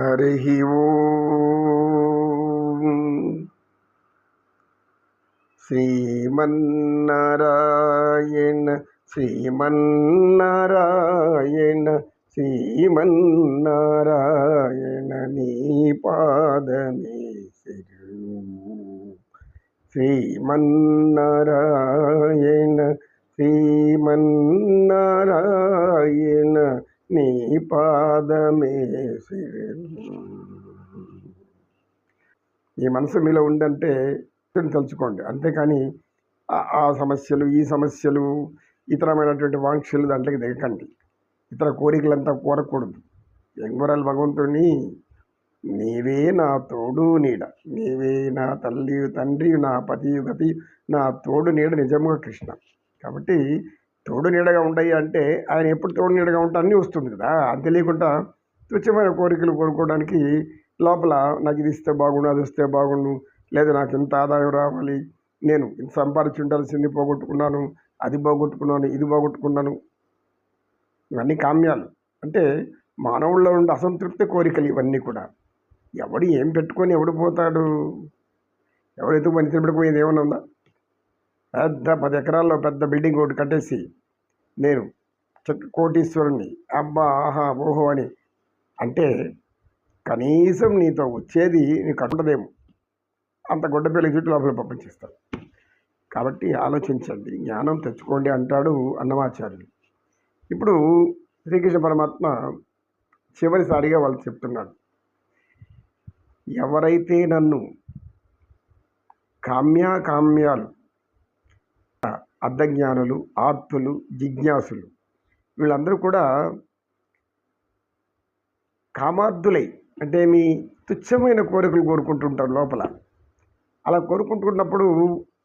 हरि हरिः श्रीमन्नारायण श्रीमन्नारायण श्रीमन्नारायण नीपादने श्रीमन्नारायण श्रीमन्नारायण నీ పాదమే ఈ మనసు మీలో ఉందంటే తలుచుకోండి. అంతేకాని ఆ- సమస్యలు ఈ సమస్యలు ఇతరమైనటువంటి వాంక్షలు దాంట్లోకి దిగకండి. ఇతర కోరికలంతా కోరకూడదు. ఎంగురాలు భగవంతుని నీవే నా తోడు నీడ నీవే నా తల్లి తండ్రి నా పతి గతి నా తోడు నీడ నిజముగా కృష్ణ. కాబట్టి తోడు నీడగా ఉంటాయి అంటే ఆయన ఎప్పుడు తోడు నీడగా ఉంటా అన్నీ వస్తుంది కదా. అది తెలియకుండా తుచ్చమైన కోరికలు కోరుకోవడానికి లోపల నాకు ఇది ఇస్తే బాగుండు అది వస్తే బాగుండు లేదా నాకు ఇంత ఆదాయం రావాలి నేను ఇంత సంపాదించి ఉండాల్సింది పోగొట్టుకున్నాను అది పోగొట్టుకున్నాను ఇది పోగొట్టుకున్నాను. ఇవన్నీ కామ్యాలు. అంటే మానవుల్లో ఉండే అసంతృప్తి కోరికలు ఇవన్నీ కూడా. ఎవడు ఏం పెట్టుకొని ఎవడు పోతాడు? ఎవరైతే పని పెట్టుకుపోయింది ఏమన్నా ఉందా? పెద్ద పది ఎకరాల్లో పెద్ద బిల్డింగ్ ఒకటి కట్టేసి నేను కోటీశ్వరుణ్ణి అబ్బా ఆహా ఓహో అని. అంటే కనీసం నీతో వచ్చేది నీకు అంటదేమో అంత గొడ్డపిల్ల చుట్టూ లోపల పంపించేస్తాను కాబట్టి ఆలోచించండి జ్ఞానం తెచ్చుకోండి అంటాడు అన్నమాచార్యులు. ఇప్పుడు శ్రీకృష్ణ పరమాత్మ చివరిసారిగా వాళ్ళు చెప్తున్నాడు ఎవరైతే నన్ను కామ్యాకామ్యాలు అర్ధజ్ఞానులు ఆర్తులు జిజ్ఞాసులు. వీళ్ళందరూ కూడా కామార్థులై అంటే మీ తుచ్చమైన కోరికలు కోరుకుంటుంటారు లోపల. అలా కోరుకుంటున్నప్పుడు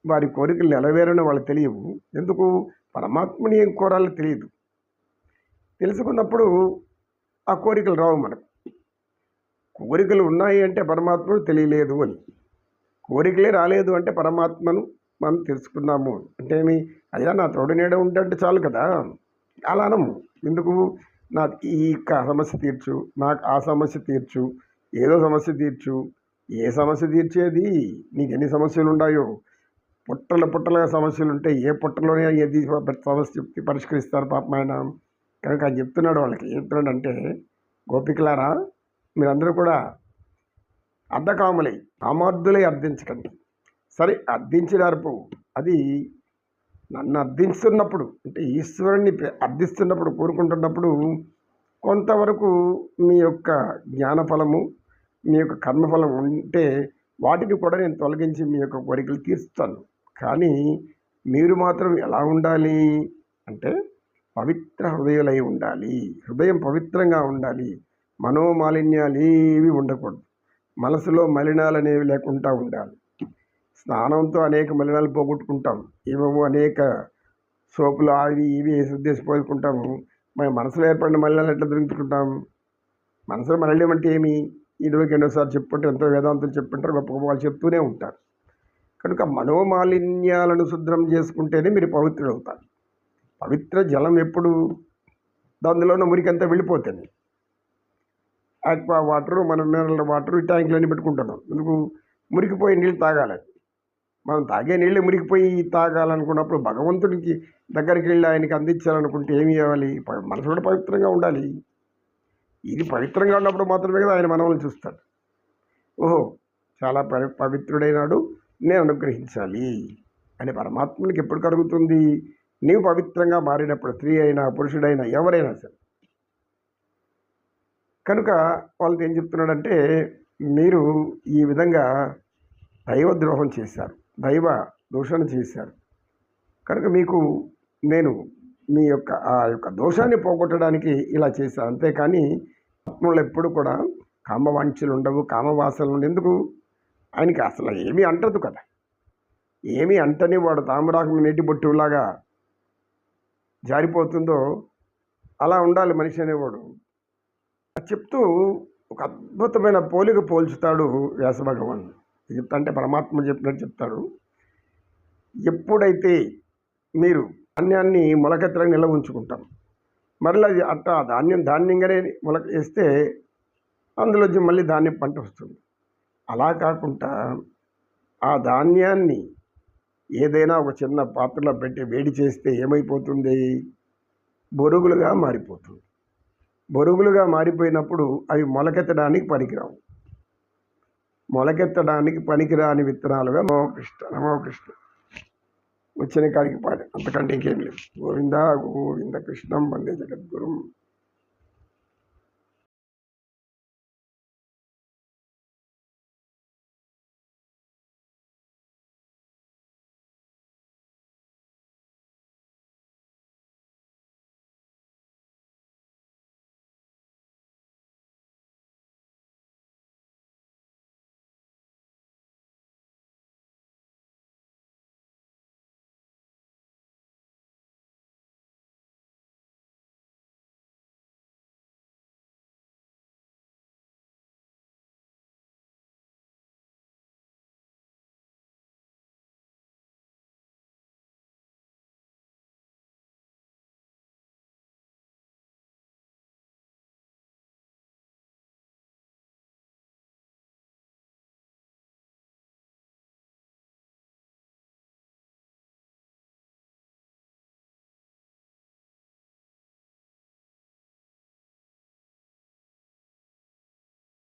వారి కోరికలు నెరవేరని వాళ్ళకి తెలియవు. ఎందుకు? పరమాత్మని ఏం కోరాలో తెలియదు. తెలుసుకున్నప్పుడు ఆ కోరికలు రావు మనకు. కోరికలు ఉన్నాయి అంటే పరమాత్మను తెలియలేదు అని. కోరికలే రాలేదు అంటే పరమాత్మను మనం తెలుసుకున్నాము అంటే ఏమి అయ్యా నా తోడు నీడ ఉంటే చాలు కదా. అలా ఎందుకు? నాకు ఈ సమస్య తీర్చు నాకు ఆ సమస్య తీర్చు ఏదో సమస్య తీర్చు. ఏ సమస్య తీర్చేది? నీకు ఎన్ని సమస్యలు ఉన్నాయో పుట్టల పుట్టలుగా సమస్యలు ఉంటే ఏ పుట్టలోనే ఏది సమస్య పరిష్కరిస్తారు పాపం ఆయన. కనుక ఆయన చెప్తున్నాడు వాళ్ళకి చెప్తున్నాడు అంటే గోపికలారా మీరందరూ కూడా అర్ధకాములై అమర్థులై అర్థించకండి. సరే అర్థించినప్పుడు అది నన్ను అర్థిస్తున్నప్పుడు అంటే ఈశ్వరుణ్ణి అర్థిస్తున్నప్పుడు కోరుకుంటున్నప్పుడు కొంతవరకు మీ యొక్క జ్ఞానఫలము మీ యొక్క కర్మఫలం ఉంటే వాటిని కూడా నేను తొలగించి మీ యొక్క కోరికలు తీరుస్తాను. కానీ మీరు మాత్రం ఎలా ఉండాలి అంటే పవిత్ర హృదయులై ఉండాలి. హృదయం పవిత్రంగా ఉండాలి. మనోమాలిన్యాలు ఏవి ఉండకూడదు. మనసులో మలినాలు అనేవి లేకుండా ఉండాలి. స్నానంతో అనేక మలినాలు పోగొట్టుకుంటాం. ఏమేమో అనేక సోపులు అవి ఇవి వేసి పోసుకుంటాము. మన మనసులో ఏర్పడిన మలినాలు ఎట్లా దొరుకుతుంటాం? మనసులో మలినం అంటే ఏమి? ఇదివరకు ఎన్నోసార్లు చెప్పుంటే ఎంతో వేదాంతం చెప్పుంటారు గొప్ప గొప్ప వాళ్ళు చెప్తూనే ఉంటారు. కనుక మనోమాలిన్యాలను శుద్ధం చేసుకుంటేనే మీరు పవిత్రులు అవుతారు పవిత్ర జలం ఎప్పుడు? దానిలో ఉన్న మురికంతా వెళ్ళిపోతుంది. ఆక్వా వాటరు మనం మినరల్ వాటర్ ట్యాంకులన్నీ పెట్టుకుంటున్నాం ఎందుకు? మురికిపోయి నీళ్ళు తాగాలి. మనం తాగే నీళ్ళు మురిగిపోయి తాగాలనుకున్నప్పుడు భగవంతుడికి దగ్గరికి వెళ్ళి ఆయనకి అందించాలనుకుంటే ఏమి ఇవ్వాలి మనసు కూడా పవిత్రంగా ఉండాలి. ఇది పవిత్రంగా ఉన్నప్పుడు మాత్రమే కదా ఆయన మనల్ని చూస్తాడు. ఓహో చాలా పవి పవిత్రుడైనాడు. నేను అనుగ్రహించాలి అని పరమాత్మనికి ఎప్పుడు కలుగుతుంది? నీవు పవిత్రంగా మారినప్పుడు స్త్రీ అయినా పురుషుడైనా ఎవరైనా సరే. కనుక వాళ్ళకి ఏం చెప్తున్నాడంటే మీరు ఈ విధంగా దైవ ద్రోహం చేశారు. దైవ దూషణ చేశారు కనుక మీకు నేను మీ యొక్క ఆ యొక్క దోషాన్ని పోగొట్టడానికి ఇలా చేశాను అంతేకాని ఆత్మలు ఎప్పుడు కూడా కామవాంఛలు ఉండవు కామవాసనలు ఉండవు. ఎందుకు? ఆయనకి అసలు ఏమీ అంటదు కదా. ఏమీ అంటని వాడు తామరాకం నీటి బొట్టులాగా జారిపోతుందో అలా ఉండాలి మనిషి అనేవాడు. చెప్తూ ఒక అద్భుతమైన పోలిక పోల్చుతాడు వ్యాస భగవాన్ చెప్తా అంటే పరమాత్మ చెప్పినట్టు చెప్తారు ఎప్పుడైతే మీరు ధాన్యాన్ని మొలకెత్తడానికి నిల్వ ఉంచుకుంటాం మరలా అది అట్ట ధాన్యం ధాన్యంగానే మొలక వేస్తే అందులో మళ్ళీ ధాన్యం పంట వస్తుంది. అలా కాకుండా ఆ ధాన్యాన్ని ఏదైనా ఒక చిన్న పాత్రలో పెట్టి వేడి చేస్తే ఏమైపోతుంది? బొరుగులుగా మారిపోతుంది. బొరుగులుగా మారిపోయినప్పుడు అవి మొలకెత్తడానికి పనికిరావు. మొలకెత్తడానికి పనికిరాని విత్తనాలుగా నమోకృష్ణ కృష్ణ కృష్ణ వచ్చిన కాడికి పాడి అంతకంటే ఇంకేం లేదు. గోవింద గోవింద కృష్ణం వందే జగద్గురు.